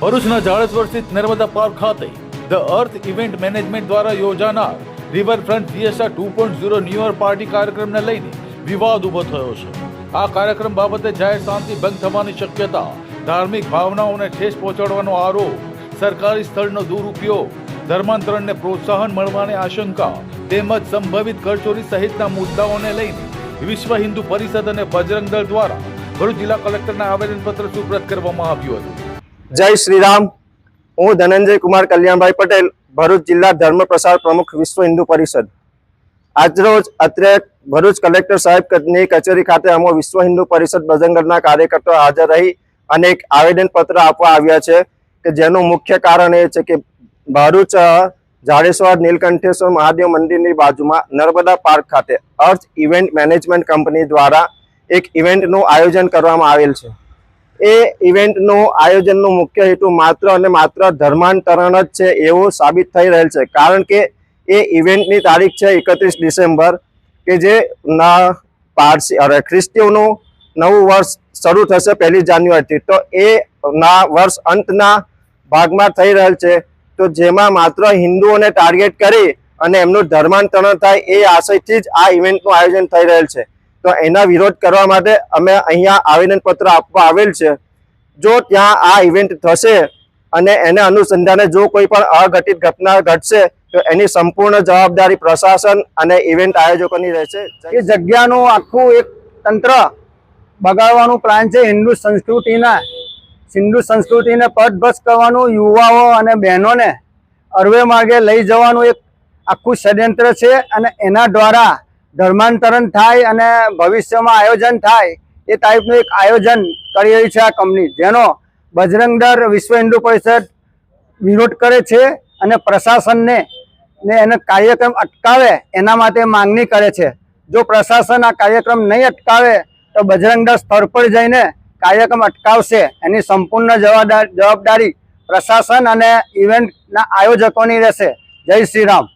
ભરૂચના જાડેશ્વર સ્થિત નર્મદા પાર્ક ખાતે ધ અર્થ ઇવેન્ટ મેનેજમેન્ટ દ્વારા યોજાનાર riverfront fiesta two point zero new year party કાર્યક્રમને લઈને વિવાદ ઊભો થયો છે. આ કાર્યક્રમ બાબતે જાહેર શાંતિ ભંગ થવાની શક્યતા, ધાર્મિક ભાવનાઓને ઠેસ પહોંચાડવાનો આરોપ, સરકારી સ્થળનો દુરુપયોગ, ધર્માંતરણને પ્રોત્સાહન મળવાની આશંકા તેમજ સંભવિત કરચોરી સહિતના મુદ્દાઓને લઈને વિશ્વ હિન્દુ પરિષદ અને બજરંગ દળ દ્વારા ભરૂચ જિલ્લા કલેક્ટરના આવેદનપત્ર સુપ્રત કરવામાં આવ્યું હતું. જય શ્રી રામ હું ધનંજય કુમાર કલ્યાણભાઈ પટેલ, ભરૂચ જિલ્લા ધર્મ પ્રસાર પ્રમુખ વિશ્વ હિન્દુ પરિષદ. આજરોજ અત્રે ભરૂચ કલેક્ટર સાહેબની કચેરી ખાતે અમો વિશ્વ હિન્દુ પરિષદ બજરંગદળના કાર્યકર્તાઓ હાજર રહી અને એક આવેદનપત્ર આપવા આવ્યા છે કે જેનું મુખ્ય કારણ એ છે કે ભરૂચ જાડેશ્વર, નીલકંઠેશ્વર મહાદેવ મંદિરની બાજુમાં નર્મદા પાર્ક ખાતે અર્થ ઇવેન્ટ મેનેજમેન્ટ કંપની દ્વારા એક ઇવેન્ટનું આયોજન કરવામાં આવેલ છે. એ ઇવેન્ટનું આયોજનનું મુખ્ય હેતુ માત્ર અને માત્ર ધર્માંતરણ જ છે એવું સાબિત થઈ રહેલ છે. કારણ કે એ ઇવેન્ટની તારીખ છે એકત્રીસ ડિસેમ્બર, કે જે ના પારસી, અરે ખ્રિસ્તીઓનું નવું વર્ષ શરૂ થશે પહેલી જાન્યુઆરીથી. તો એ ના વર્ષ અંતના ભાગમાં થઈ રહેલ છે. તો જેમાં માત્ર હિન્દુઓને ટાર્ગેટ કરી અને એમનું ધર્માંતરણ થાય એ આશયથી જ આ ઇવેન્ટનું આયોજન થઈ રહેલ છે. તો એના વિરોધ કરવા માટે અમે અહીંયા આવેદનપત્ર આપવા આવેલ છે. જો ત્યાં આ ઇવેન્ટ થશે અને એને અનુસંધાને જો કોઈ પણ અઘટિત ઘટના ઘટશે, તો એની સંપૂર્ણ જવાબદારી પ્રશાસન અને ઇવેન્ટ આયોજકોની રહેશે. એ જગ્યાનું આખું એક તંત્ર બગાડવાનું પ્લાન છે હિન્દુ સંસ્કૃતિના. હિન્દુ સંસ્કૃતિને પદભસ્ત કરવાનું, યુવાઓ અને બહેનોને અરવે માર્ગે લઈ જવાનું એક આખું ષડયંત્ર છે અને એના દ્વારા ધર્માંતરણ થાય અને ભવિષ્યમાં આયોજન થાય, એ ટાઈપનું એક આયોજન કરી રહી છે આ કંપની જેનો બજરંગ દળ વિશ્વ હિન્દુ પરિષદ વિરોધ કરે છે અને પ્રશાસનને ને એનો કાર્યક્રમ અટકાવે, એના માટે માંગણી કરે છે. જો પ્રશાસન આ કાર્યક્રમ નહીં અટકાવે, તો બજરંગ દળ સ્થળ પર જઈને કાર્યક્રમ અટકાવશે. એની સંપૂર્ણ જવાબદાર જવાબદારી પ્રશાસન અને ઇવેન્ટના આયોજકોની રહેશે. જય શ્રી રામ.